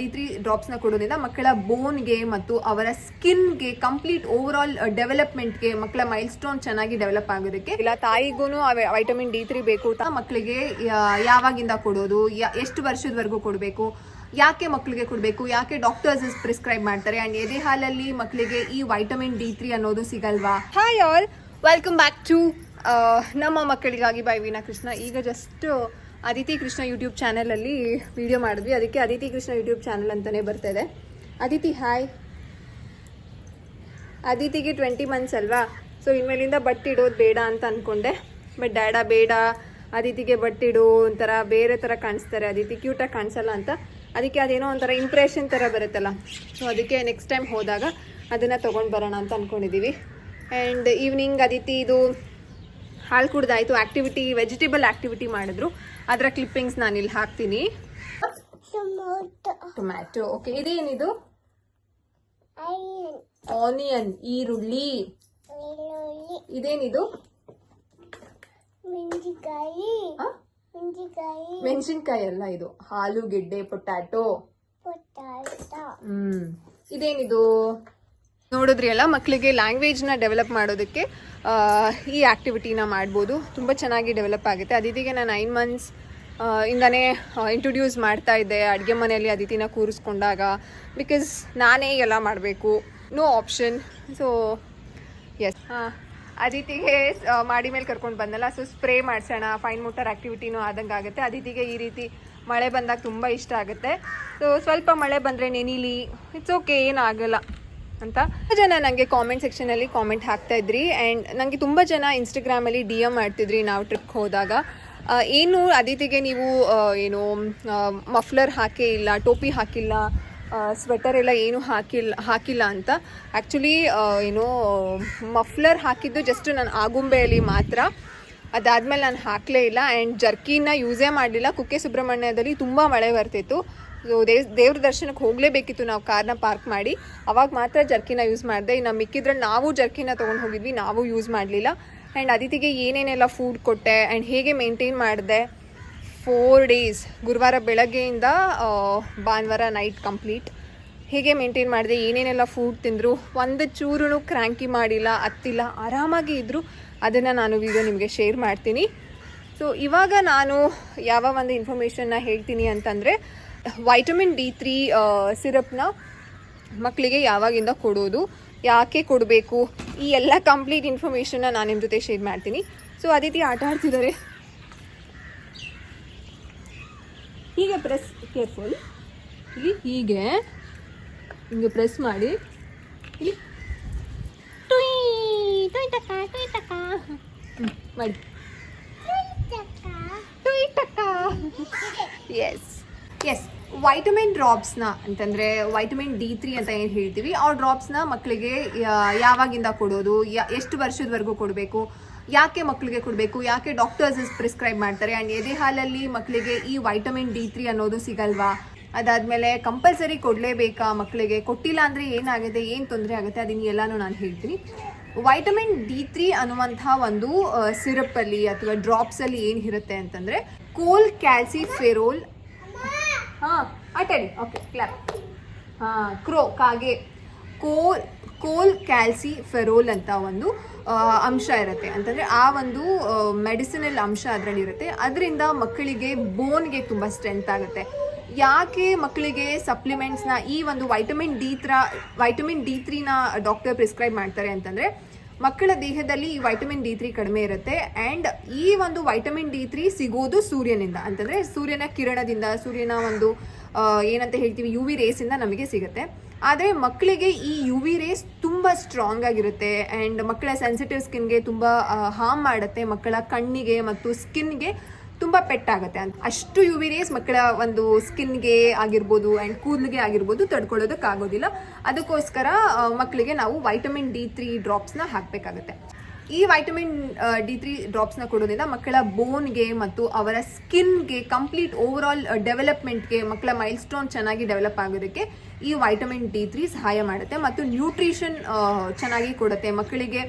D three ಡ್ರಾಪ್ಸ್ನ ಕೊಡೋದ್ರಿಂದ ಮಕ್ಕಳ ಬೋನ್ಗೆ ಮತ್ತು ಅವರ ಸ್ಕಿನ್ಗೆ ಕಂಪ್ಲೀಟ್ ಓವರ್ ಆಲ್ ಡೆವಲಪ್ಮೆಂಟ್ಗೆ ಮಕ್ಕಳ ಮೈಲ್ ಸ್ಟೋನ್ ಚೆನ್ನಾಗಿ ಡೆವಲಪ್ ಆಗೋದಕ್ಕೆ. ಇಲ್ಲ ತಾಯಿಗೂ ವೈಟಮಿನ್ ಡಿ ತ್ರೀ ಬೇಕು ಅಂತ. ಮಕ್ಕಳಿಗೆ ಯಾವಾಗಿಂದ ಕೊಡೋದು ಎಷ್ಟು ವರ್ಷದವರೆಗೂ ಕೊಡಬೇಕು ಯಾಕೆ ಮಕ್ಕಳಿಗೆ ಕೊಡಬೇಕು ಯಾಕೆ ಡಾಕ್ಟರ್ಸ್ ಪ್ರಿಸ್ಕ್ರೈಬ್ ಮಾಡ್ತಾರೆ ಅಂಡ್ ಎದೆ ಹಾಲಲ್ಲಿ ಮಕ್ಕಳಿಗೆ ಈ ವೈಟಮಿನ್ ಡಿ ತ್ರೀ ಅನ್ನೋದು ಸಿಗಲ್ವಾ? Hi all welcome back to ನಮ್ಮ ಮಕ್ಕಳಿಗಾಗಿ ಬೈ ವೀನಾ ಕೃಷ್ಣ. ಈಗ ಜಸ್ಟ್ ಅದಿತಿ ಕೃಷ್ಣ ಯೂಟ್ಯೂಬ್ ಚಾನಲಲ್ಲಿ ವಿಡಿಯೋ ಮಾಡಿದ್ವಿ. ಅದಕ್ಕೆ ಅದಿತಿ ಕೃಷ್ಣ ಯೂಟ್ಯೂಬ್ ಚಾನಲ್ ಅಂತಲೇ ಇದೆ. ಅದಿತಿ ಹಾಯ್ ಅದಿತಿಗೆ ಟ್ವೆಂಟಿ ಮಂತ್ಸ್ ಅಲ್ವಾ? ಸೊ ಇನ್ಮೇಲಿಂದ ಬಟ್ಟೆ ಇಡೋದು ಬೇಡ ಅಂತ ಅಂದ್ಕೊಂಡೆ ಬಟ್ ಡ್ಯಾಡ ಬೇಡ. ಅದಿತಿಗೆ ಬಟ್ಟಿಡು ಒಂಥರ ಬೇರೆ ಥರ ಕಾಣಿಸ್ತಾರೆ. ಅದಿತಿ ಕ್ಯೂಟಾಗಿ ಕಾಣಿಸಲ್ಲ ಅಂತ. ಅದಕ್ಕೆ ಅದೇನೋ ಒಂಥರ ಇಂಪ್ರೆಷನ್ ಥರ ಬರುತ್ತಲ್ಲ. ಸೊ ಅದಕ್ಕೆ ನೆಕ್ಸ್ಟ್ ಟೈಮ್ ಹೋದಾಗ ಅದನ್ನು ತೊಗೊಂಡು ಬರೋಣ ಅಂತ ಅಂದ್ಕೊಂಡಿದ್ದೀವಿ ಆ್ಯಂಡ್ ಈವ್ನಿಂಗ್ ಅದಿತಿ ಇದು ಹಾಲು ಕುಡ್ದಾಯ್ತು. ಆಕ್ಟಿವಿಟಿ ವೆಜಿಟೇಬಲ್ ಆಕ್ಟಿವಿಟಿ ಮಾಡಿದ್ರು. ಅದರ ಕ್ಲಿಪ್ಪಿಂಗ್ಸ್ ನಾನು ಇಲ್ಲಿ ಹಾಕ್ತೀನಿ ಟೊಮ್ಯಾಟೊ ಓಕೆ ಇದೇನಿದು? ಆನಿಯನ್ ಈರುಳ್ಳಿ. ಇದೇನಿದು? ಮೆಣಸಿನ್ಕಾಯಿ. ಅಲ್ಲ ಇದು. ಆಲೂಗೆಡ್ಡೆ ಪೊಟ್ಯಾಟೊ. ಹ್ಮ್. ಇದೇನಿದು? ನೋಡಿದ್ರಿ ಅಲ್ಲ ಮಕ್ಕಳಿಗೆ ಲ್ಯಾಂಗ್ವೇಜ್ನ ಡೆವಲಪ್ ಮಾಡೋದಕ್ಕೆ ಈ ಆ್ಯಕ್ಟಿವಿಟಿನ ಮಾಡ್ಬೋದು. ತುಂಬ ಚೆನ್ನಾಗಿ ಡೆವಲಪ್ ಆಗುತ್ತೆ. ಅದಿತಿಗೆ ನಾನು ನೈನ್ ಮಂತ್ಸ್ ಇಂದನೇ ಇಂಟ್ರೊಡ್ಯೂಸ್ ಮಾಡ್ತಾ ಇದ್ದೆ. ಅಡುಗೆ ಮನೆಯಲ್ಲಿ ಅದಿತಿನ ಕೂರಿಸ್ಕೊಂಡಾಗ ಬಿಕಾಸ್ ನಾನೇ ಎಲ್ಲ ಮಾಡಬೇಕು. ನೋ ಆಪ್ಷನ್ ಸೊ ಎಸ್ ಹಾಂ ಅದಿತಿಗೆ ಮಾಡಿ ಮೇಲೆ ಕರ್ಕೊಂಡು ಬಂದಲ್ಲ ಸೊ ಸ್ಪ್ರೇ ಮಾಡಿಸೋಣ ಫೈನ್ ಮೋಟರ್ ಆ್ಯಕ್ಟಿವಿಟಿನೂ ಆದಂಗೆ ಆಗುತ್ತೆ. ಅದಿತಿಗೆ ಈ ರೀತಿ ಮಳೆ ಬಂದಾಗ ತುಂಬ ಇಷ್ಟ ಆಗುತ್ತೆ. ಸೊ ಸ್ವಲ್ಪ ಮಳೆ ಬಂದರೆ ನೆನಿಲಿ ಇಟ್ಸ್ ಓಕೆ ಏನಾಗಲ್ಲ ಅಂತ. ಜನ ನನಗೆ ಕಾಮೆಂಟ್ ಸೆಕ್ಷನಲ್ಲಿ ಕಾಮೆಂಟ್ ಹಾಕ್ತಾ ಇದ್ರಿ. ಆ್ಯಂಡ್ ನನಗೆ ತುಂಬ ಜನ ಇನ್ಸ್ಟಾಗ್ರಾಮಲ್ಲಿ ಡಿ ಎಂ ಮಾಡ್ತಿದ್ರಿ ನಾವು ಟ್ರಿಪ್ ಹೋದಾಗ. ಏನು ಅದಿತಿಗೆ ನೀವು ಏನು ಮಫ್ಲರ್ ಹಾಕೇ ಇಲ್ಲ, ಟೋಪಿ ಹಾಕಿಲ್ಲ ಸ್ವೆಟರ್ ಎಲ್ಲ ಏನು ಹಾಕಿಲ್ಲ ಹಾಕಿಲ್ಲ ಅಂತ. ಆ್ಯಕ್ಚುಲಿ ಏನು ಮಫ್ಲರ್ ಹಾಕಿದ್ದು ಜಸ್ಟ್ ನಾನು ಆಗುಂಬೆಯಲ್ಲಿ ಮಾತ್ರ. ಅದಾದಮೇಲೆ ನಾನು ಹಾಕಲೇ ಇಲ್ಲ. ಆ್ಯಂಡ್ ಜರ್ಕಿನ ಯೂಸೇ ಮಾಡಲಿಲ್ಲ. ಕುಕ್ಕೆ ಸುಬ್ರಹ್ಮಣ್ಯದಲ್ಲಿ ತುಂಬ ಮಳೆ ಬರ್ತಿತ್ತು. ದೇವ್ರ ದರ್ಶನಕ್ಕೆ ಹೋಗಲೇಬೇಕಿತ್ತು ನಾವು ಕಾರ್ನ ಪಾರ್ಕ್ ಮಾಡಿ. ಅವಾಗ ಮಾತ್ರ ಜರ್ಕಿನ ಯೂಸ್ ಮಾಡಿದೆ. ಇನ್ನು ಮಿಕ್ಕಿದ್ರಲ್ಲಿ ನಾವು ಜರ್ಕಿನ ತೊಗೊಂಡು ಹೋಗಿದ್ವಿ. ನಾವು ಯೂಸ್ ಮಾಡಲಿಲ್ಲ. ಆ್ಯಂಡ್ ಅದಿತಿಗೆ ಏನೇನೆಲ್ಲ ಫುಡ್ ಕೊಟ್ಟೆ. ಆ್ಯಂಡ್ ಹೇಗೆ ಮೇಂಟೈನ್ ಮಾಡಿದೆ? ಫೋರ್ ಡೇಸ್ ಗುರುವಾರ ಬೆಳಗ್ಗೆಯಿಂದ ಭಾನುವಾರ ನೈಟ್ ಕಂಪ್ಲೀಟ್ ಹೇಗೆ ಮೇಂಟೈನ್ ಮಾಡಿದೆ? ಏನೇನೆಲ್ಲ ಫುಡ್ ತಿಂದರು? ಒಂದು ಚೂರು ಕ್ರ್ಯಾಂಕಿ ಮಾಡಿಲ್ಲ ಹತ್ತಿಲ್ಲ ಆರಾಮಾಗಿ ಇದ್ದರು ಅದನ್ನು ನಾನು ವಿಡಿಯೋ ನಿಮಗೆ ಶೇರ್ ಮಾಡ್ತೀನಿ. ಸೊ ಇವಾಗ ನಾನು ಯಾವ ಒಂದು ಇನ್ಫಾರ್ಮೇಷನ್ನ ಹೇಳ್ತೀನಿ ಅಂತಂದರೆ ವೈಟಮಿನ್ ಡಿ ತ್ರೀ ಸಿರಪ್ನ ಮಕ್ಕಳಿಗೆ ಯಾವಾಗಿಂದ ಕೊಡೋದು ಯಾಕೆ ಕೊಡಬೇಕು? ಈ ಎಲ್ಲ ಕಂಪ್ಲೀಟ್ ಇನ್ಫಾರ್ಮೇಷನ್ನ ನಾನು ನಿಮ್ಮ ಜೊತೆ ಶೇರ್ ಮಾಡ್ತೀನಿ. ಸೊ ಅದಿತಿ ಆಟ ಆಡ್ತಿದ್ದಾರೆ ಹೀಗೆ ಪ್ರೆಸ್ ಕೇರ್ಫುಲ್ ಇಲ್ಲಿ ಹೀಗೆ ಹಿಂಗೆ ಪ್ರೆಸ್ ಮಾಡಿ. ಇಲ್ಲಿ. ಮಾಡಿ. ಎಸ್ ಎಸ್ ವೈಟಮಿನ್ ಡ್ರಾಪ್ಸ್ನ ಅಂತಂದರೆ ವೈಟಮಿನ್ ಡಿ ತ್ರೀ ಅಂತ ಏನು ಹೇಳ್ತೀವಿ, ಆ ಡ್ರಾಪ್ಸ್ನ ಮಕ್ಕಳಿಗೆ ಯಾವಾಗಿಂದ ಕೊಡೋದು ಎಷ್ಟು ವರ್ಷದವರೆಗೂ ಕೊಡಬೇಕು, ಯಾಕೆ ಮಕ್ಕಳಿಗೆ ಕೊಡಬೇಕು, ಯಾಕೆ ಡಾಕ್ಟರ್ಸ್ ಪ್ರಿಸ್ಕ್ರೈಬ್ ಮಾಡ್ತಾರೆ ಆ್ಯಂಡ್ ಎದೆ ಹಾಲಲ್ಲಿ ಮಕ್ಕಳಿಗೆ ಈ ವೈಟಮಿನ್ ಡಿ ತ್ರೀ ಅನ್ನೋದು ಸಿಗಲ್ವಾ? ಅದಾದಮೇಲೆ ಕಂಪಲ್ಸರಿ ಕೊಡಲೇಬೇಕಾ ಮಕ್ಕಳಿಗೆ ಕೊಟ್ಟಿಲ್ಲ ಅಂದರೆ ಏನಾಗಿದೆ, ಏನು ತೊಂದರೆ ಆಗುತ್ತೆ? ಅದನ್ನ ಎಲ್ಲನೂ ನಾನು ಹೇಳ್ತೀನಿ. ವೈಟಮಿನ್ ಡಿ ತ್ರೀ ಅನ್ನುವಂಥ ಒಂದು ಸಿರಪ್ಪಲ್ಲಿ ಅಥವಾ ಡ್ರಾಪ್ಸಲ್ಲಿ ಏನು ಇರುತ್ತೆ ಅಂತಂದರೆ ಕೋಲ್ ಕ್ಯಾಲ್ಸಿಫೆರೋಲ್ ಹಾಂ ಆಟಾಡಿ ಓಕೆ ಕ್ಲಾಪ್ ಹಾಂ, ಕ್ರೋ, ಕಾಗೆ. ಕೋಲ್ ಕೋಲ್ ಕ್ಯಾಲ್ಸಿ ಫೆರೋಲ್ ಅಂತ ಒಂದು ಅಂಶ ಇರುತ್ತೆ. ಅಂತಂದರೆ ಆ ಒಂದು ಮೆಡಿಸಿನಲ್ ಅಂಶ ಅದರಲ್ಲಿ ಇರುತ್ತೆ. ಅದರಿಂದ ಮಕ್ಕಳಿಗೆ ಬೋನ್ಗೆ ತುಂಬ ಸ್ಟ್ರೆಂತ್ ಆಗುತ್ತೆ. ಯಾಕೆ ಮಕ್ಕಳಿಗೆ ಸಪ್ಲಿಮೆಂಟ್ಸ್ನ ಈ ಒಂದು vitamin D three vitamin D ತ್ರೀನ doctor prescribe ಮಾಡ್ತಾರೆ ಅಂತಂದರೆ ಮಕ್ಕಳ ದೇಹದಲ್ಲಿ ಈ ವೈಟಮಿನ್ ಡಿ ತ್ರೀ ಕಡಿಮೆ ಇರುತ್ತೆ. ಆ್ಯಂಡ್ ಈ ಒಂದು ವೈಟಮಿನ್ ಡಿ ತ್ರೀ ಸಿಗೋದು ಸೂರ್ಯನಿಂದ. ಅಂತಂದರೆ ಸೂರ್ಯನ ಕಿರಣದಿಂದ, ಸೂರ್ಯನ ಒಂದು ಏನಂತ ಹೇಳ್ತೀವಿ ಯು ವಿ ರೇಸಿಂದ ನಮಗೆ ಸಿಗುತ್ತೆ. ಆದರೆ ಮಕ್ಕಳಿಗೆ ಈ ಯು ವಿ ರೇಸ್ ತುಂಬ ಸ್ಟ್ರಾಂಗ್ ಆಗಿರುತ್ತೆ. ಆ್ಯಂಡ್ ಮಕ್ಕಳ ಸೆನ್ಸಿಟಿವ್ ಸ್ಕಿನ್ಗೆ ತುಂಬ ಹಾರ್ಮ್ ಮಾಡುತ್ತೆ. ಮಕ್ಕಳ ಕಣ್ಣಿಗೆ ಮತ್ತು ಸ್ಕಿನ್ಗೆ ತುಂಬ ಪೆಟ್ಟಾಗುತ್ತೆ ಅಂತ. ಅಷ್ಟು ಯು ವಿ ರೇಸ್ ಮಕ್ಕಳ ಒಂದು ಸ್ಕಿನ್ಗೆ ಆಗಿರ್ಬೋದು ಆ್ಯಂಡ್ ಕೂದಲಿಗೆ ಆಗಿರ್ಬೋದು ತಡ್ಕೊಳ್ಳೋದಕ್ಕಾಗೋದಿಲ್ಲ. ಅದಕ್ಕೋಸ್ಕರ ಮಕ್ಕಳಿಗೆ ನಾವು ವೈಟಮಿನ್ ಡಿ ತ್ರೀ ಡ್ರಾಪ್ಸ್ನ ಹಾಕಬೇಕಾಗುತ್ತೆ. ಈ ವೈಟಮಿನ್ ಡಿ ತ್ರೀ ಡ್ರಾಪ್ಸ್ನ ಕೊಡೋದ್ರಿಂದ ಮಕ್ಕಳ ಬೋನ್ಗೆ ಮತ್ತು ಅವರ ಸ್ಕಿನ್ಗೆ ಕಂಪ್ಲೀಟ್ ಓವರ್ ಆಲ್ ಡೆವಲಪ್ಮೆಂಟ್ಗೆ ಮಕ್ಕಳ ಮೈಲ್ ಸ್ಟೋನ್ ಚೆನ್ನಾಗಿ ಡೆವಲಪ್ ಆಗೋದಕ್ಕೆ ಈ ವೈಟಮಿನ್ ಡಿ ತ್ರೀ ಸಹಾಯ ಮಾಡುತ್ತೆ. ಮತ್ತು ನ್ಯೂಟ್ರಿಷನ್ ಚೆನ್ನಾಗಿ ಕೊಡುತ್ತೆ ಮಕ್ಕಳಿಗೆ.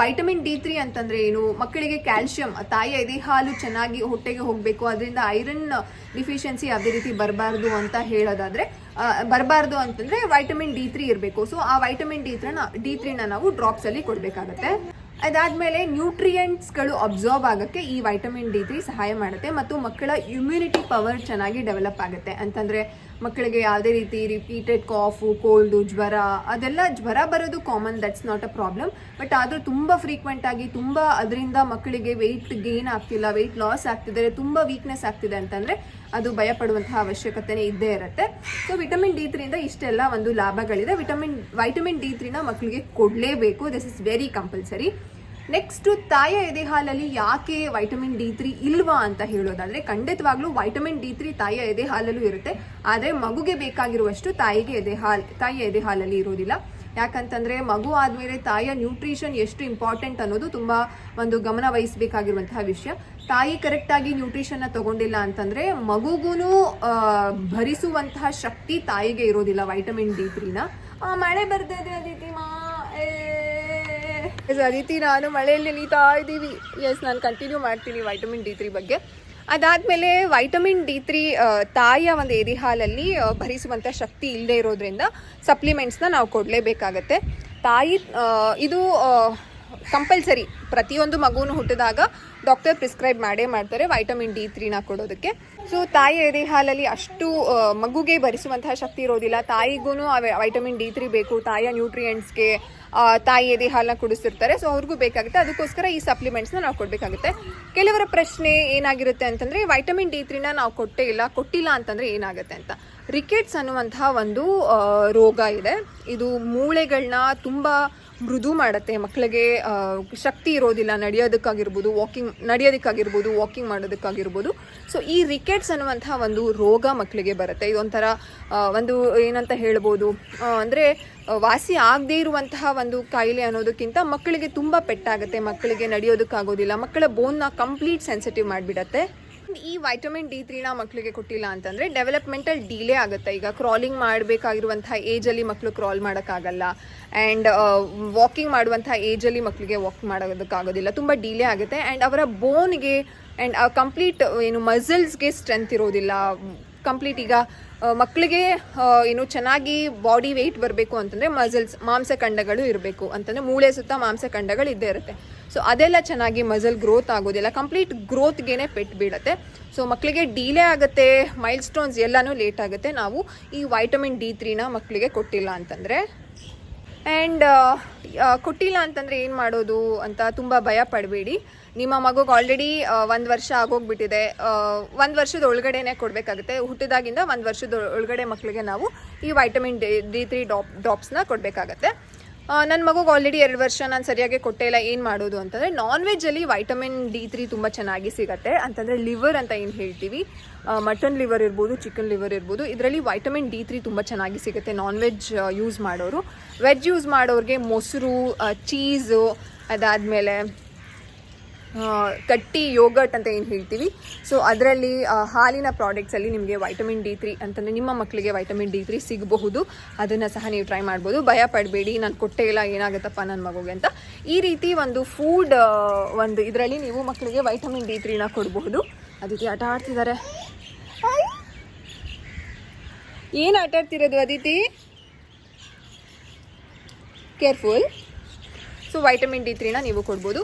ವೈಟಮಿನ್ ಡಿ ತ್ರೀ ಅಂತಂದ್ರೆ ಏನು? ಮಕ್ಕಳಿಗೆ ಕ್ಯಾಲ್ಶಿಯಂ ತಾಯಿಯ ಎದೆ ಹಾಲು ಚೆನ್ನಾಗಿ ಹೊಟ್ಟೆಗೆ ಹೋಗಬೇಕು, ಅದರಿಂದ ಐರನ್ ಡಿಫಿಷಿಯನ್ಸಿ ಯಾವುದೇ ರೀತಿ ಬರಬಾರ್ದು ಅಂತ ಹೇಳೋದಾದ್ರೆ ಬರಬಾರ್ದು ಅಂತಂದ್ರೆ ವೈಟಮಿನ್ ಡಿ ತ್ರೀ ಇರಬೇಕು. ಸೊ ಆ ವೈಟಮಿನ್ ಡಿ ತ್ರೀನ ಡಿ ತ್ರೀನ ನಾವು ಡ್ರಾಪ್ಸ್ ಅಲ್ಲಿ ಕೊಡಬೇಕಾಗತ್ತೆ. ಅದಾದ್ಮೇಲೆ ನ್ಯೂಟ್ರಿಯೆಂಟ್ಸ್ಗಳು ಅಬ್ಸಾರ್ಬ್ ಆಗೋಕ್ಕೆ ಈ ವೈಟಮಿನ್ ಡಿ ತ್ರೀ ಸಹಾಯ ಮಾಡುತ್ತೆ ಮತ್ತು ಮಕ್ಕಳ ಇಮ್ಯುನಿಟಿ ಪವರ್ ಚೆನ್ನಾಗಿ ಡೆವಲಪ್ ಆಗುತ್ತೆ. ಅಂತಂದ್ರೆ ಮಕ್ಕಳಿಗೆ ಯಾವುದೇ ರೀತಿ ರಿಪೀಟೆಡ್ ಕಾಫು ಕೋಲ್ಡು ಜ್ವರ, ಅದೆಲ್ಲ ಜ್ವರ ಬರೋದು common that's not a problem but ಆದರೂ ತುಂಬ ಫ್ರೀಕ್ವೆಂಟ್ ಆಗಿ ತುಂಬ ಅದರಿಂದ ಮಕ್ಕಳಿಗೆ ವೆಯ್ಟ್ ಗೇನ್ ಆಗ್ತಿಲ್ಲ ವೆಯ್ಟ್ ಲಾಸ್ ಆಗ್ತಿದ್ದಾರೆ ತುಂಬ ವೀಕ್ನೆಸ್ ಆಗ್ತಿದೆ ಅಂತಂದರೆ ಅದು ಭಯ ಪಡುವಂತಹ ಅವಶ್ಯಕತೆನೇ ಇದ್ದೇ ಇರುತ್ತೆ. ಸೊ ವಿಟಮಿನ್ ಡಿ ಇಂದ ಇಷ್ಟೆಲ್ಲ ಒಂದು ಲಾಭಗಳಿದೆ. ವಿಟಮಿನ್ ವೈಟಮಿನ್ ಡಿ ತ್ರೀನ ಮಕ್ಕಳಿಗೆ ಕೊಡಲೇಬೇಕು. This is very compulsory next ತಾಯ ಎದೆ ಹಾಲಲ್ಲಿ ಯಾಕೆ ವೈಟಮಿನ್ ಡಿ ತ್ರೀ ಇಲ್ವಾ ಅಂತ ಹೇಳೋದಾದ್ರೆ, ಖಂಡಿತವಾಗ್ಲೂ ವೈಟಮಿನ್ ಡಿ ತ್ರೀ ತಾಯಿಯ ಎದೆ ಹಾಲಲ್ಲೂ ಇರುತ್ತೆ. ಆದರೆ ಮಗುಗೆ ಬೇಕಾಗಿರುವಷ್ಟು ತಾಯಿಗೆ ಎದೆ ಹಾಲು ತಾಯಿಯ ಎದೆ ಹಾಲಲ್ಲಿ ಇರೋದಿಲ್ಲ. ಯಾಕಂತಂದ್ರೆ ಮಗು ಆದ್ಮೇಲೆ ತಾಯಿಯ ನ್ಯೂಟ್ರಿಷನ್ ಎಷ್ಟು ಇಂಪಾರ್ಟೆಂಟ್ ಅನ್ನೋದು ತುಂಬಾ ಒಂದು ಗಮನ ವಹಿಸಬೇಕಾಗಿರುವಂತಹ ವಿಷಯ. ತಾಯಿ ಕರೆಕ್ಟಾಗಿ ನ್ಯೂಟ್ರಿಷನ್ನ ತಗೊಂಡಿಲ್ಲ ಅಂತಂದ್ರೆ ಮಗುಗೂ ಭರಿಸುವಂತಹ ಶಕ್ತಿ ತಾಯಿಗೆ ಇರೋದಿಲ್ಲ ವೈಟಮಿನ್ ಡಿ ತ್ರೀನ ಮಳೆ ಬರ್ದಿದೆ ಅದಿತಿ ಮಾ ಅದಿತಿ, ನಾನು ಮಳೆಯಲ್ಲಿ ನೀತಾ ಇದ್ದೀವಿ. ಎಸ್ ನಾನು ಕಂಟಿನ್ಯೂ ಮಾಡ್ತೀನಿ ವೈಟಮಿನ್ ಡಿ ತ್ರೀ ಬಗ್ಗೆ. ಅದಾದಮೇಲೆ ವೈಟಮಿನ್ ಡಿ ತ್ರೀ ತಾಯಿಯ ಒಂದು ಎದೆ ಹಾಲಲ್ಲಿ ಭರಿಸುವಂಥ ಶಕ್ತಿ ಇಲ್ಲದೆ ಇರೋದ್ರಿಂದ ಸಪ್ಲಿಮೆಂಟ್ಸ್ನ ನಾವು ಕೊಡಲೇಬೇಕಾಗತ್ತೆ. ತಾಯಿ ಇದು ಕಂಪಲ್ಸರಿ ಪ್ರತಿಯೊಂದು ಮಗುವನ್ನು ಹುಟ್ಟಿದಾಗ ಡಾಕ್ಟರ್ ಪ್ರಿಸ್ಕ್ರೈಬ್ ಮಾಡೇ ಮಾಡ್ತಾರೆ ವೈಟಮಿನ್ ಡಿ ತ್ರೀನ ಕೊಡೋದಕ್ಕೆ. ಸೊ ತಾಯಿ ಎದೆ ಹಾಲಲ್ಲಿ ಅಷ್ಟು ಮಗುಗೆ ಭರಿಸುವಂತಹ ಶಕ್ತಿ ಇರೋದಿಲ್ಲ. ತಾಯಿಗೂ ವೈಟಮಿನ್ ಡಿ ತ್ರೀ ಬೇಕು, ತಾಯಿಯ ನ್ಯೂಟ್ರಿಯೆಂಟ್ಸ್ಗೆ ತಾಯಿ ಎದೆ ಹಾಲನ್ನ ಕುಡಿಸಿರ್ತಾರೆ ಸೊ ಅವ್ರಿಗೂ ಬೇಕಾಗುತ್ತೆ. ಅದಕ್ಕೋಸ್ಕರ ಈ ಸಪ್ಲಿಮೆಂಟ್ಸ್ನ ನಾವು ಕೊಡಬೇಕಾಗುತ್ತೆ. ಕೆಲವರ ಪ್ರಶ್ನೆ ಏನಾಗಿರುತ್ತೆ ಅಂತಂದ್ರೆ, ವೈಟಮಿನ್ ಡಿ ತ್ರೀನ ನಾವು ಕೊಟ್ಟೇ ಇಲ್ಲ, ಕೊಟ್ಟಿಲ್ಲ ಅಂತಂದ್ರೆ ಏನಾಗುತ್ತೆ ಅಂತ. ರಿಕೆಟ್ಸ್ ಅನ್ನುವಂತಹ ಒಂದು ರೋಗ ಇದೆ. ಇದು ಮೂಳೆಗಳನ್ನ ತುಂಬ ಮೃದು ಮಾಡುತ್ತೆ. ಮಕ್ಕಳಿಗೆ ಶಕ್ತಿ ಇರೋದಿಲ್ಲ. ನಡೆಯೋದಕ್ಕಾಗಿರ್ಬೋದು ವಾಕಿಂಗ್ ನಡೆಯೋದಕ್ಕಾಗಿರ್ಬೋದು ವಾಕಿಂಗ್ ಮಾಡೋದಕ್ಕಾಗಿರ್ಬೋದು. ಸೊ ಈ ರಿಕೆಟ್ಸ್ ಅನ್ನುವಂಥ ಒಂದು ರೋಗ ಮಕ್ಕಳಿಗೆ ಬರುತ್ತೆ. ಇದೊಂಥರ ಒಂದು ಏನಂತ ಹೇಳ್ಬೋದು ಅಂದರೆ ವಾಸಿ ಆಗದೇ ಇರುವಂತಹ ಒಂದು ಕಾಯಿಲೆ ಅನ್ನೋದಕ್ಕಿಂತ ಮಕ್ಕಳಿಗೆ ತುಂಬ ಪೆಟ್ಟಾಗುತ್ತೆ. ಮಕ್ಕಳಿಗೆ ನಡೆಯೋದಕ್ಕಾಗೋದಿಲ್ಲ. ಮಕ್ಕಳ ಬೋನ್ನ ಕಂಪ್ಲೀಟ್ ಸೆನ್ಸಿಟಿವ್ ಮಾಡಿಬಿಡತ್ತೆ. ಈ ವೈಟಮಿನ್ ಡಿ ತ್ರೀನ ಮಕ್ಕಳಿಗೆ ಕೊಟ್ಟಿಲ್ಲ ಅಂತಂದರೆ ಡೆವಲಪ್ಮೆಂಟಲ್ ಡಿಲೇ ಆಗುತ್ತೆ. ಈಗ ಕ್ರಾಲಿಂಗ್ ಮಾಡಬೇಕಾಗಿರುವಂಥ ಏಜಲ್ಲಿ ಮಕ್ಕಳು ಕ್ರಾಲ್ ಮಾಡೋಕ್ಕಾಗಲ್ಲ. ಆ್ಯಂಡ್ ವಾಕಿಂಗ್ ಮಾಡುವಂಥ ಏಜಲ್ಲಿ ಮಕ್ಕಳಿಗೆ ವಾಕ್ ಮಾಡೋದಕ್ಕಾಗೋದಿಲ್ಲ. ತುಂಬ ಡಿಲೇ ಆಗುತ್ತೆ. ಆ್ಯಂಡ್ ಅವರ ಬೋನ್ಗೆ ಆ್ಯಂಡ್ ಕಂಪ್ಲೀಟ್ ಏನು ಮಸಲ್ಸ್ಗೆ ಸ್ಟ್ರೆಂತ್ ಇರೋದಿಲ್ಲ. ಕಂಪ್ಲೀಟ್ ಈಗ ಮಕ್ಕಳಿಗೆ ಏನು ಚೆನ್ನಾಗಿ ಬಾಡಿ ವೆಯ್ಟ್ ಬರಬೇಕು ಅಂತಂದರೆ ಮಸಲ್ಸ್ ಮಾಂಸಖಂಡಗಳು ಇರಬೇಕು ಅಂತಂದರೆ ಮೂಳೆ ಸುತ್ತ ಮಾಂಸಖಂಡಗಳು ಇದ್ದೇ ಇರುತ್ತೆ. ಸೊ ಅದೆಲ್ಲ ಚೆನ್ನಾಗಿ ಮಸಲ್ ಗ್ರೋತ್ ಆಗೋದಿಲ್ಲ. ಕಂಪ್ಲೀಟ್ ಗ್ರೋತ್ಗೆನೆ ಪೆಟ್ಟು ಬೀಳುತ್ತೆ. ಸೊ ಮಕ್ಕಳಿಗೆ ಡಿಲೇ ಆಗುತ್ತೆ ಮೈಲ್ ಸ್ಟೋನ್ಸ್ ಎಲ್ಲನೂ ಲೇಟ್ ಆಗುತ್ತೆ. ನಾವು ಈ ವೈಟಮಿನ್ ಡಿ ತ್ರೀನ ಮಕ್ಕಳಿಗೆ ಕೊಟ್ಟಿಲ್ಲ ಅಂತಂದರೆ. ಆ್ಯಂಡ್ ಕೊಟ್ಟಿಲ್ಲ ಅಂತಂದರೆ ಏನು ಮಾಡೋದು ಅಂತ ತುಂಬ ಭಯ ಪಡಬೇಡಿ. ನಿಮ್ಮ ಮಗುಗೆ ಆಲ್ರೆಡಿ ಒಂದು ವರ್ಷ ಆಗೋಗ್ಬಿಟ್ಟಿದೆ. ಒಂದು ವರ್ಷದ ಒಳಗಡೆನೆ ಕೊಡಬೇಕಾಗುತ್ತೆ. ಹುಟ್ಟಿದಾಗಿಂದ ಒಂದು ವರ್ಷದ ಒಳಗಡೆ ಮಕ್ಕಳಿಗೆ ನಾವು ಈ vitamin D D three drop ಡ್ರಾಪ್ಸ್ನ ಕೊಡಬೇಕಾಗತ್ತೆ. ನನ್ನ ಮಗುಗೆ ಆಲ್ರೆಡಿ ಎರಡು ವರ್ಷ ನಾನು ಸರಿಯಾಗಿ ಕೊಟ್ಟೆ ಇಲ್ಲ, ಏನು ಮಾಡೋದು ಅಂತಂದರೆ ನಾನ್ ವೆಜ್ಜಲ್ಲಿ ವೈಟಮಿನ್ ಡಿ ತ್ರೀ ತುಂಬ ಚೆನ್ನಾಗಿ ಸಿಗುತ್ತೆ. ಅಂತಂದರೆ ಲಿವರ್ ಅಂತ ಏನು ಹೇಳ್ತೀವಿ? ಮಟನ್ ಲಿವರ್ ಇರ್ಬೋದು ಚಿಕನ್ ಲಿವರ್ ಇರ್ಬೋದು, ಇದರಲ್ಲಿ ವೈಟಮಿನ್ ಡಿ ತ್ರೀ ತುಂಬ ಚೆನ್ನಾಗಿ ಸಿಗುತ್ತೆ ನಾನ್ ವೆಜ್ ಯೂಸ್ ಮಾಡೋರು. ವೆಜ್ ಯೂಸ್ ಮಾಡೋರಿಗೆ ಮೊಸರು ಚೀಸು ಅದಾದಮೇಲೆ ಕಟ್ಟಿ ಯೋಗರ್ಟ್ ಅಂತ ಏನು ಹೇಳ್ತೀವಿ? ಸೊ ಅದರಲ್ಲಿ ಹಾಲಿನ ಪ್ರಾಡಕ್ಟ್ಸಲ್ಲಿ ನಿಮಗೆ ವೈಟಮಿನ್ ಡಿ ತ್ರೀ ಅಂತಂದರೆ ನಿಮ್ಮ ಮಕ್ಕಳಿಗೆ ವೈಟಮಿನ್ ಡಿ ತ್ರೀ ಸಿಗಬಹುದು. ಅದನ್ನು ಸಹ ನೀವು ಟ್ರೈ ಮಾಡ್ಬೋದು. ಭಯ ಪಡಬೇಡಿ, ನಾನು ಕೊಟ್ಟೆ ಇಲ್ಲ, ಏನಾಗುತ್ತಪ್ಪ ನನ್ನ ಮಗುಗೆ ಅಂತ. ಈ ರೀತಿ ಒಂದು ಫುಡ್ ಒಂದು ಇದರಲ್ಲಿ ನೀವು ಮಕ್ಕಳಿಗೆ ವೈಟಮಿನ್ ಡಿ ತ್ರೀನ ಕೊಡಬಹುದು. ಅದಿತಿ ಆಟ ಆಡ್ತಿದ್ದಾರೆ ಏನು ಆಟ ಆಡ್ತಿರೋದು, Aditi? Careful so vitamin D ತ್ರೀನ ನೀವು ಕೊಡ್ಬೋದು.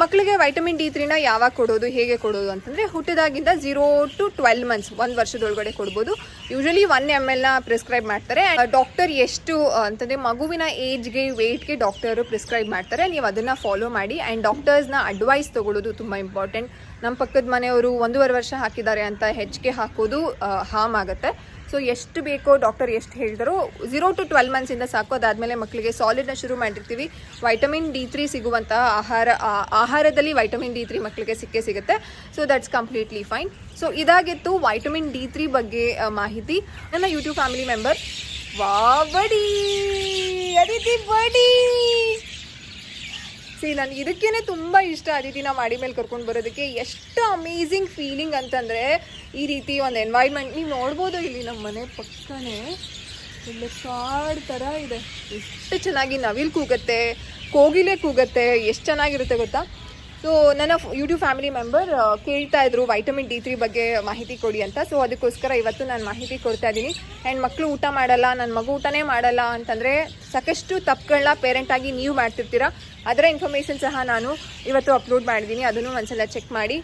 ಮಕ್ಕಳಿಗೆ ವೈಟಮಿನ್ ಡಿ ತ್ರೀನ ಯಾವಾಗ ಕೊಡೋದು, ಹೇಗೆ ಕೊಡೋದು ಅಂತಂದರೆ ಹುಟ್ಟಿದಾಗಿಂದ ಝೀರೋ ಟು ಟ್ವೆಲ್ ಮಂತ್ಸ್ ಒಂದು ವರ್ಷದೊಳಗಡೆ ಕೊಡ್ಬೋದು. ಯೂಶಲಿ ಒನ್ ಎಂ ಎಲ್ನ ಪ್ರಿಸ್ಕ್ರೈಬ್ ಮಾಡ್ತಾರೆ. ಡಾಕ್ಟರ್ ಎಷ್ಟು ಅಂತಂದರೆ ಮಗುವಿನ ಏಜ್ಗೆ ವೆಯ್ಟ್ಗೆ ಡಾಕ್ಟರು ಪ್ರಿಸ್ಕ್ರೈಬ್ ಮಾಡ್ತಾರೆ. ನೀವು ಅದನ್ನು ಫಾಲೋ ಮಾಡಿ. ಆ್ಯಂಡ್ ಡಾಕ್ಟರ್ಸ್ನ ಅಡ್ವೈಸ್ ತೊಗೊಳ್ಳೋದು ತುಂಬ ಇಂಪಾರ್ಟೆಂಟ್ ನಮ್ಮ ಪಕ್ಕದ ಮನೆಯವರು ಒಂದೂವರೆ ವರ್ಷ ಹಾಕಿದ್ದಾರೆ ಅಂತ ಹೆಚ್ಚಿಗೆ ಹಾಕೋದು ಹಾರ್ಮ್ ಆಗುತ್ತೆ. ಸೊ ಎಷ್ಟು ಬೇಕೋ ಡಾಕ್ಟರ್ ಎಷ್ಟು ಹೇಳಿದರು ಝೀರೋ ಟು ಟ್ವೆಲ್ ಮಂತ್ಸಿಂದ ಸಾಕು. ಅದಾದಮೇಲೆ ಮಕ್ಕಳಿಗೆ ಸಾಲಿಡ್ನ ಶುರು ಮಾಡಿರ್ತೀವಿ. ವೈಟಮಿನ್ ಡಿ ತ್ರೀ ಸಿಗುವಂತಹ ಆಹಾರ ಆಹಾರದಲ್ಲಿ ವೈಟಮಿನ್ ಡಿ ತ್ರೀ ಮಕ್ಕಳಿಗೆ ಸಿಕ್ಕೇ ಸಿಗುತ್ತೆ. So that's completely fine so ಇದಾಗಿತ್ತು ವೈಟಮಿನ್ ಡಿ ತ್ರೀ ಬಗ್ಗೆ ಮಾಹಿತಿ. ನನ್ನ ಯೂಟ್ಯೂಬ್ ಫ್ಯಾಮಿಲಿ ಮೆಂಬರ್ ವಾ ಬಡಿ ಅದಿತಿ, ಬಡಿ. ಸಿ ನನಗೆ ಇದಕ್ಕೇನೆ ತುಂಬ ಇಷ್ಟ ಅದಿತಿನ ಮಾಡಿ ಮೇಲೆ ಕರ್ಕೊಂಡು ಬರೋದಕ್ಕೆ. ಎಷ್ಟು ಅಮೇಝಿಂಗ್ ಫೀಲಿಂಗ್ ಅಂತಂದರೆ ಈ ರೀತಿ ಒಂದು ಎನ್ವೈರ್ಮೆಂಟ್ ನೀವು ನೋಡ್ಬೋದು ಇಲ್ಲಿ ನಮ್ಮ ಮನೆ ಪಕ್ಕನೇ. ಇಲ್ಲಿ ಕಾಡ್ ಥರ ಇದೆ. ಎಷ್ಟು ಚೆನ್ನಾಗಿ ನವಿಲು ಕೂಗತ್ತೆ, ಕೋಗಿಲೆ ಕೂಗತ್ತೆ, ಎಷ್ಟು ಚೆನ್ನಾಗಿರುತ್ತೆ ಗೊತ್ತಾ? ಸೊ ನನ್ನ ಯೂಟ್ಯೂಬ್ ಫ್ಯಾಮಿಲಿ ಮೆಂಬರ್ ಕೇಳ್ತಾ ಇದ್ರು ವೈಟಮಿನ್ ಡಿ ತ್ರೀ ಬಗ್ಗೆ ಮಾಹಿತಿ ಕೊಡಿ ಅಂತ. ಸೊ ಅದಕ್ಕೋಸ್ಕರ ಇವತ್ತು ನಾನು ಮಾಹಿತಿ ಕೊಡ್ತಾ ಇದ್ದೀನಿ ಆ್ಯಂಡ್ ಮಕ್ಕಳು ಊಟ ಮಾಡಲ್ಲ ನನ್ನ ಮಗು ಊಟನೇ ಮಾಡಲ್ಲ ಅಂತಂದರೆ ಸಾಕಷ್ಟು ತಪ್ಪುಗಳನ್ನ ಪೇರೆಂಟಾಗಿ ನೀವು ಮಾಡ್ತಿರ್ತೀರ. ಅದರ ಇನ್ಫಾರ್ಮೇಷನ್ ಸಹ ನಾನು ಇವತ್ತು ಅಪ್ಲೋಡ್ ಮಾಡಿದ್ದೀನಿ ಅದನ್ನು ಒಂದ್ಸಲ ಚೆಕ್ ಮಾಡಿ.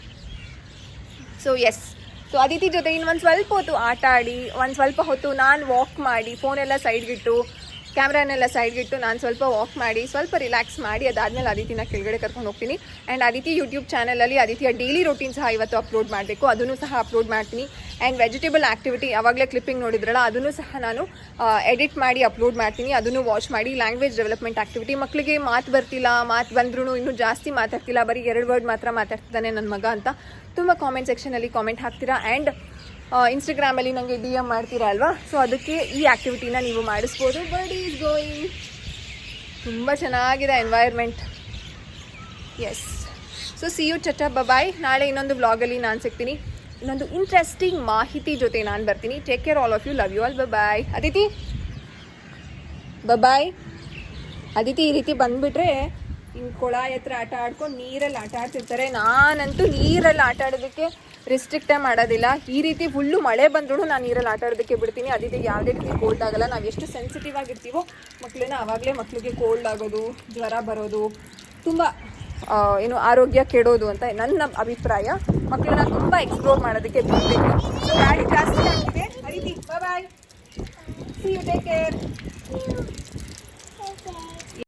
ಸೊ ಎಸ್ ಸೊ ಅದಿತಿ ಜೊತೆ ಇನ್ನು ಒಂದು ಸ್ವಲ್ಪ ಹೊತ್ತು ಆಟ ಆಡಿ ಒಂದು ಸ್ವಲ್ಪ ಹೊತ್ತು ನಾನು ವಾಕ್ ಮಾಡಿ ಫೋನೆಲ್ಲ ಸೈಡ್ಗಿಟ್ಟು ಕ್ಯಾಮ್ರಾನೆಲ್ಲ ಸೈಡ್ಗಿಟ್ಟು ನಾನು ಸ್ವಲ್ಪ ವಾಕ್ ಮಾಡಿ, ಸ್ವಲ್ಪ ರಿಲ್ಯಾಕ್ಸ್ ಮಾಡಿ, ಅದಾದಮೇಲೆ ಅದಿತಿನ ಕೆಳಗಡೆ ಕರ್ಕೊಂಡು ಹೋಗ್ತೀನಿ. ಆ್ಯಂಡ್ ಅದಿತಿ ಯೂಟ್ಯೂಬ್ ಚಾನಲಲ್ಲಿ ಅದಿತಿಯ ಡೈಲಿ ರೂಟೀನ್ ಸಹ ಇವತ್ತು ಅಪ್ಲೋಡ್ ಮಾಡಬೇಕು. ಅದನ್ನು ಸಹ ಅಪ್ಲೋಡ್ ಮಾಡ್ತೀನಿ. ಆ್ಯಂಡ್ ವೆಜಿಟೇಬಲ್ ಆ್ಯಕ್ಟಿವಿಟಿ ಯಾವಾಗಲೇ ಕ್ಲಿಪ್ಪಿಂಗ್ ನೋಡಿದ್ರಲ್ಲ, ಅದನ್ನು ಸಹ ನಾನು ಎಡಿಟ್ ಮಾಡಿ ಅಪ್ಲೋಡ್ ಮಾಡ್ತೀನಿ. ಅದನ್ನು ವಾಚ್ ಮಾಡಿ ಲ್ಯಾಂಗ್ವೇಜ್ ಡೆವಲಪ್ಮೆಂಟ್ ಆ್ಯಕ್ಟಿವಿಟಿ ಮಕ್ಕಳಿಗೆ ಮಾತು ಬರ್ತಿಲ್ಲ, ಮಾತು ಬಂದ್ರೂ ಇನ್ನೂ ಜಾಸ್ತಿ ಮಾತಾಡ್ತಿಲ್ಲ. ಬರೀ ಎರಡು ವರ್ಡ್ ಮಾತ್ರ ಮಾತಾಡ್ತಿದ್ದಾನೆ ನನ್ನ ಮಗ ಅಂತ. ತುಂಬ ಕಾಮೆಂಟ್ ಸೆಕ್ಷನಲ್ಲಿ ಕಾಮೆಂಟ್ ಹಾಕ್ತೀರಾ? ಆ್ಯಂಡ್ ಇನ್ಸ್ಟಾಗ್ರಾಮಲ್ಲಿ ನನಗೆ ಡಿ ಎಂ ಮಾಡ್ತೀರಾ ಅಲ್ವಾ? ಸೊ ಅದಕ್ಕೆ ಈ ಆ್ಯಕ್ಟಿವಿಟಿನ ನೀವು ಮಾಡಿಸ್ಬೋದು. ಬರ್ಡ್ ಈಸ್ ಗೋಯಿಂಗ್ ತುಂಬ ಚೆನ್ನಾಗಿದೆ environment yes so see you ಚಟ ಬಬಾಯ್ ನಾಳೆ ಇನ್ನೊಂದು ಬ್ಲಾಗಲ್ಲಿ ನಾನು ಸಿಗ್ತೀನಿ. ಇನ್ನೊಂದು ಇಂಟ್ರೆಸ್ಟಿಂಗ್ ಮಾಹಿತಿ ಜೊತೆ ನಾನು ಬರ್ತೀನಿ. Take care all of you love you all bye bye Aditi bye bye Aditi ಈ ರೀತಿ ಬಂದ್ಬಿಟ್ರೆ ಹಿಂಗೆ ಕೊಳ ಹತ್ರ ಆಟ ಆಡ್ಕೊಂಡು ನೀರಲ್ಲಿ ಆಟ ಆಡ್ತಿರ್ತಾರೆ. ನಾನಂತೂ ನೀರಲ್ಲಿ ಆಟ ಆಡೋದಕ್ಕೆ ರಿಸ್ಟ್ರಿಕ್ಟೇ ಮಾಡೋದಿಲ್ಲ. ಈ ರೀತಿ ಫುಲ್ಲು ಮಳೆ ಬಂದ್ರೂ ನಾನು ನೀರಲ್ಲಿ ಆಟ ಆಡೋದಕ್ಕೆ ಬಿಡ್ತೀನಿ. ರೀತಿ ಯಾವುದೇ ರೀತಿ ಕೋಲ್ಡ್ ಆಗಲ್ಲ. ನಾವು ಎಷ್ಟು ಸೆನ್ಸಿಟಿವ್ ಆಗಿರ್ತೀವೋ ಮಕ್ಕಳನ್ನ ಆವಾಗಲೇ ಮಕ್ಕಳಿಗೆ ಕೋಲ್ಡ್ ಆಗೋದು, ಜ್ವರ ಬರೋದು, ತುಂಬ ಏನು ಆರೋಗ್ಯ ಕೆಡೋದು ಅಂತ ನನ್ನ ಅಭಿಪ್ರಾಯ. ಮಕ್ಕಳನ್ನ ತುಂಬ ಎಕ್ಸ್ಪ್ಲೋರ್ ಮಾಡೋದಕ್ಕೆ ಬಿಡಬೇಕು. ಗಾಡಿ ಜಾಸ್ತಿ ಆಗ್ತಿದೆ bye bye see you take care